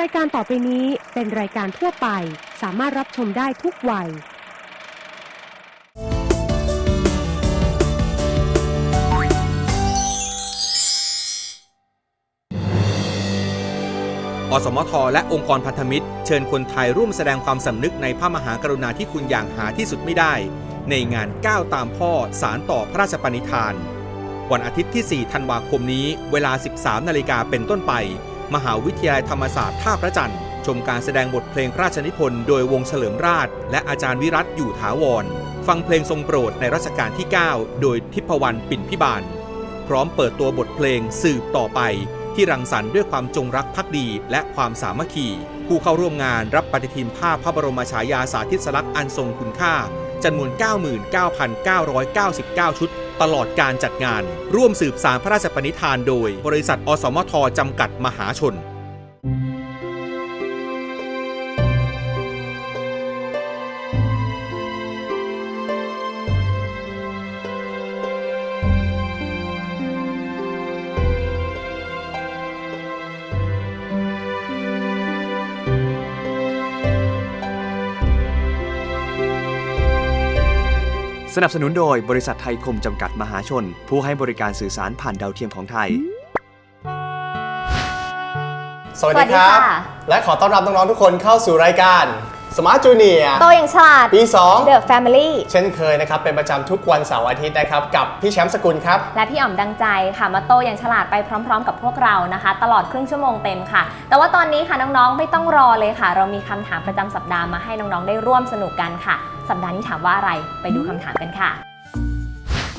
รายการต่อไปนี้เป็นรายการทั่วไป สามารถรับชมได้ทุกวัย อสมท และองค์กรพันธมิตร เชิญคนไทยร่วมแสดงความสำนึกในพระมหากรุณาธิคุณอย่างหาที่สุดไม่ได้ ในงานก้าวตามพ่อสารต่อพระราชปณิธาน วันอาทิตย์ที่ 4 ธันวาคมนี้ เวลา 13 นาฬิกาเป็นต้นไป มหาวิทยาลัยธรรมศาสตร์ท่าพระจันทร์ชมการแสดงบทเพลงพระราชนิพนธ์โดยวงเฉลิมราช และอาจารย์วิรัตอยู่ถาวร ฟังเพลงทรงโปรดในรัชกาลที่ 9 โดยทิพวรรณปิ่นพิบาล พร้อมเปิดตัวบทเพลงสืบต่อไป ที่รังสรรค์ด้วยความจงรักภักดีและความสามัคคี ผู้เข้าร่วมงานรับปฏิทินภาพพระบรมฉายาสาธิสลักษณ์อันทรงคุณค่าจำนวน 99,999 ชุด ตลอดการจัดงาน ร่วมสืบสารพระราชปณิธานโดย บริษัทอสมทจำกัดมหาชน สนับสนุนโดยบริษัทไทยคมจำกัดมหาชน ผู้ให้บริการสื่อสารผ่านดาวเทียมของไทย สวัสดีครับสวัสดีค่ะ และขอต้อนรับน้องๆทุกคนเข้าสู่รายการ Smart Junior โตอย่างฉลาด ปี The Family 2เช่นเคยนะครับ เป็นประจำทุกวันเสาร์อาทิตย์นะครับ กับพี่แชมป์สกุลครับ และพี่อ๋อมดังใจค่ะมาโตอย่างฉลาดไปพร้อม ๆ กับพวกเรานะคะ ตลอดครึ่งชั่วโมงเต็มค่ะ แต่ว่าตอนนี้ค่ะน้องๆไม่ต้องรอเลยค่ะ เรามีคำถามประจำสัปดาห์มาให้น้องๆได้ร่วมสนุกกันค่ะ สัปดาห์นี้ถามว่าอะไรไปดูคำถามกันค่ะ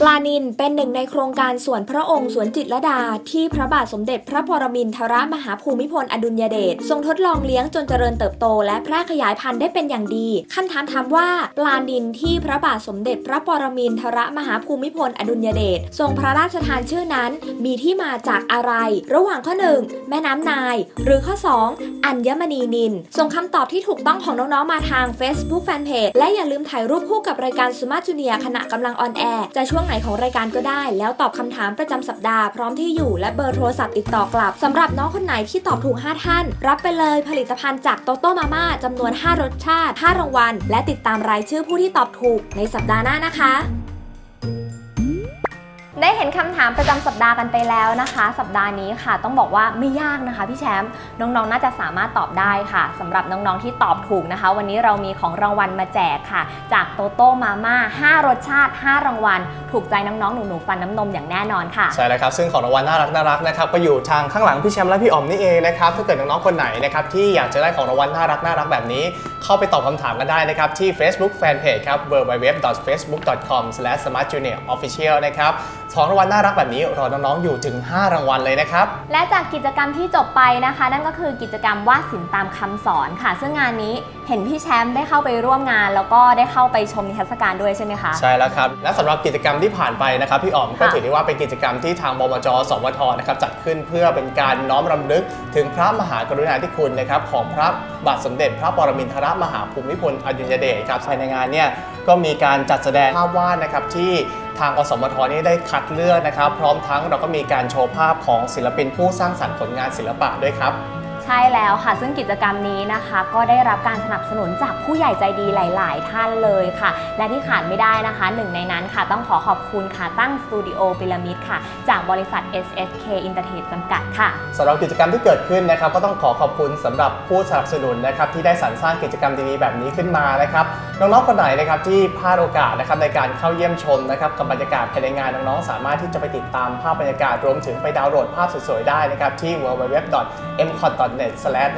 ลานินเป็นหนึ่งในโครงการสวนพระองค์สวนจิตรดา ที่พระบาทสมเด็จพระปรมินทรมหาภูมิพลอดุลยเดชทรงทดลองเลี้ยงจนเจริญเติบโต และแพร่ขยายพันธุ์ได้เป็นอย่างดีคำถามถามว่าปลานินที่พระบาทสมเด็จพระปรมินทรมหาภูมิพลอดุลยเดชทรงพระราชทานชื่อนั้น มีที่มาจากอะไร ระหว่างข้อ 1 แม่น้ำนาย หรือข้อ 2 อัญมณีนินส่งคำตอบที่ถูกต้องของน้องๆมาทาง Facebook Fanpage และอย่าลืมถ่ายรูปคู่กับรายการ Smart Junior ขณะกำลังออนแอร์จะช่วงไหนของรายการก็ได้ แล้วตอบคำถามประจำสัปดาห์พร้อมที่อยู่และเบอร์โทรศัพท์ติดต่อกลับสำหรับน้องคนไหนที่ตอบถูก 5 ท่าน รับไปเลยผลิตภัณฑ์จากโตโต้มาม่าจำนวน 5 รสชาติ 5 รางวัล และติดตามรายชื่อผู้ที่ตอบถูกในสัปดาห์หน้านะคะ ได้เห็นคำถามประจำสัปดาห์กันไปแล้วนะคะ สัปดาห์นี้ค่ะ ต้องบอกว่าไม่ยากนะคะพี่แชมป์น้องๆ น่าจะสามารถตอบได้ค่ะสำหรับน้องๆที่ตอบถูกนะคะ วันนี้เรามีของรางวัลมาแจกค่ะ จากโตโต้มาม่า5รสชาติ 5 รางวัล ถูกใจน้องๆ หนูๆฟันน้ำนมอย่างแน่นอนค่ะ ใช่แล้วครับ ซึ่งของรางวัลน่ารักน่ารักนะครับก็อยู่ทางข้างหลังพี่แชมป์และพี่อ๋อมนี่เองนะครับถ้าเกิดน้องๆคนไหนนะครับที่อยากจะได้ของรางวัลน่ารักน่ารักแบบนี้ เข้าไปตอบคำถามกันได้นะครับที่ Facebook Fanpage ครับ www.facebook.com/smartjuniorofficial นะครับของรางวัลน่ารักแบบนี้รอน้องๆอยู่ถึง 5 รางวัลเลยนะครับ และจากกิจกรรมที่จบไปนะคะ นั่นก็คือกิจกรรมวาดศิลป์ตามคำสอนค่ะ ซึ่งงานนี้เห็นพี่แชมป์ได้เข้าไปร่วมงาน แล้วก็ได้เข้าไปชมนิทรรศการด้วยใช่ไหมคะ ใช่แล้วครับ และสำหรับกิจกรรมที่ผ่านไปนะครับพี่อ๋อมก็ค่ะถือได้ว่าเป็นกิจกรรมที่ทางบมจสวทนะครับจัดขึ้นเพื่อเป็นการน้อมรำลึก ถึงพระมหากรุณาธิคุณนะครับของพระบาทสมเด็จ พระปรมินทรมหาภูมิพลอดุลยเดชครับภายในงานเนี่ยก็มีการจัดแสดงภาพวาดนะครับที่ ทางอสมทนี่ได้คัดเลือกนะครับ พร้อมทั้งเราก็มีการโชว์ภาพของศิลปินผู้สร้างสรรค์ผลงานศิลปะด้วยครับ ใช่แล้วค่ะ ซึ่งกิจกรรมนี้นะคะ ก็ได้รับการสนับสนุนจากผู้ใหญ่ใจดีหลาย ๆ ท่านเลยค่ะ และที่ขาดไม่ได้นะคะ หนึ่งในนั้นค่ะ ต้องขอขอบคุณค่ะตั้งสตูดิโอพีระมิดค่ะ จากบริษัท SSK Entertainment จำกัดค่ะสำหรับกิจกรรมที่เกิดขึ้นนะครับ ก็ต้องขอขอบคุณสำหรับผู้สนับสนุนนะครับที่ได้สรรสร้างกิจกรรมดีๆแบบนี้ขึ้นมานะครับน้องๆคนไหนนะครับที่พลาดโอกาสนะครับในการเข้าเยี่ยมชมนะครับกับบรรยากาศภายในงานน้องๆสามารถที่จะไปติดตามภาพบรรยากาศรวมถึงไปดาวน์โหลดภาพสวยๆได้นะครับที่ www.mcot.net/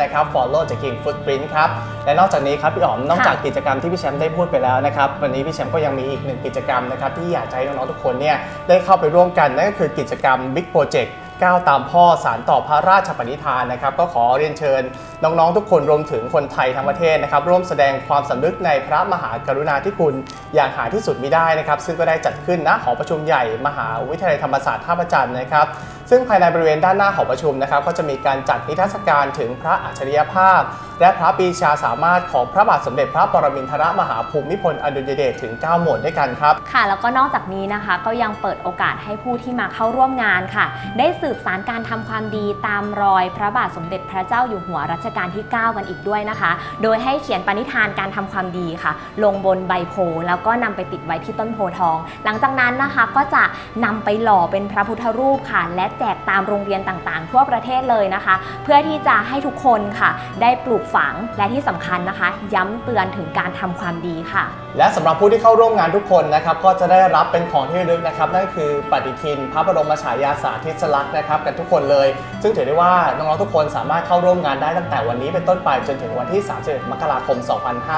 นะครับ follow the king footprint ครับ และนอกจากนี้ครับพี่อ๋อม นอกจากกิจกรรมที่พี่แชมป์ได้พูดไปแล้วนะครับ วันนี้พี่แชมป์ก็ยังมีอีกหนึ่งกิจกรรมนะครับที่อยากจะให้น้องๆทุกคนเนี่ยได้เข้าไปร่วมกันนั่นก็คือกิจกรรม Big Project ก้าวตามพ่อสารต่อพระราชปณิธานนะครับ ก็ขอเรียนเชิญน้องๆทุกคนรวมถึงคนไทยทั้งประเทศนะครับ ร่วมแสดงความสำนึกในพระมหากรุณาธิคุณอย่างหาที่สุดมิได้นะครับ ซึ่งก็ได้จัดขึ้นณหอประชุมใหญ่มหาวิทยาลัยธรรมศาสตร์ท่าพระจันทร์นะครับ ซึ่งภายในบริเวณด้านหน้าหอประชุมนะครับก็จะมีการจัดนิทรรศการถึงพระอัจฉริยภาพ และพระปีชาสามารถของพระบาทสมเด็จพระปรมินทรมหาภูมิพลอดุลยเดชถึง 9 หมวดด้วยกันครับ ค่ะแล้วก็นอกจากนี้นะคะ ก็ยังเปิดโอกาสให้ผู้ที่มาเข้าร่วมงานค่ะ ได้สืบสารการทำความดีตามรอย พระบาทสมเด็จพระเจ้าอยู่หัวรัชกาลที่ 9 กันอีกด้วยนะคะ โดยให้เขียนปณิธานการทำความดีค่ะ ลงบนใบโพแล้วก็นำไปติดไว้ที่ต้นโพทอง หลังจากนั้นนะคะก็จะนำไปหล่อเป็นพระพุทธรูปค่ะและแจกตามโรงเรียนต่างๆ ทั่วประเทศเลยนะคะ เพื่อที่จะให้ทุกคนค่ะ ได้ปลูกฝังและที่สำคัญนะคะ ย้ำเตือนถึงการทำความดีค่ะ และสำหรับผู้ที่เข้าร่วมงานทุกคนนะครับก็จะได้รับเป็นของที่ระลึกนะครับนั่นคือปฏิทิน พระบรมฉายาสาธิสลักษณ์นะครับกันทุกคนเลย ซึ่งถือได้ว่าน้องๆทุกคนสามารถเข้าร่วมงานได้ตั้งแต่วันนี้เป็นต้นไปจนถึงวันที่ 31 มกราคม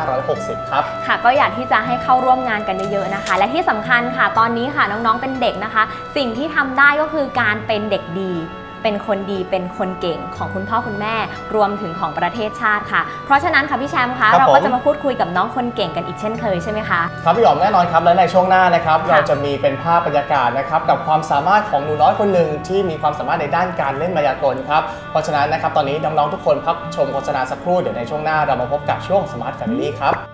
2560 ครับ ค่ะ ก็อยากที่จะให้เข้าร่วมงานกันเยอะๆนะคะ และที่สำคัญค่ะ ตอนนี้ค่ะน้องๆเป็นเด็กนะคะ สิ่งที่ทำได้ก็คือการเป็นเด็กดี เป็นคนดีเป็นคนเก่งของคุณพ่อคุณแม่ รวมถึงของประเทศชาติค่ะ เพราะฉะนั้นค่ะพี่แชมป์คะครับเราก็ผม จะมาพูดคุยกับน้องคนเก่งกันอีกเช่นเคยใช่ไหมคะ ครับพี่หอมแน่นอนครับและในช่วงหน้านะครับค่ะ เราจะมีเป็นภาพบรรยากาศนะครับกับความสามารถของหนูน้อยคนหนึ่งที่มีความสามารถในด้านการเล่นมายากลครับเพราะฉะนั้นนะครับตอนนี้น้องๆทุกคนพักชมโฆษณาสักครู่เดี๋ยวในช่วงหน้าเรามาพบกับช่วง Smart Family ครับ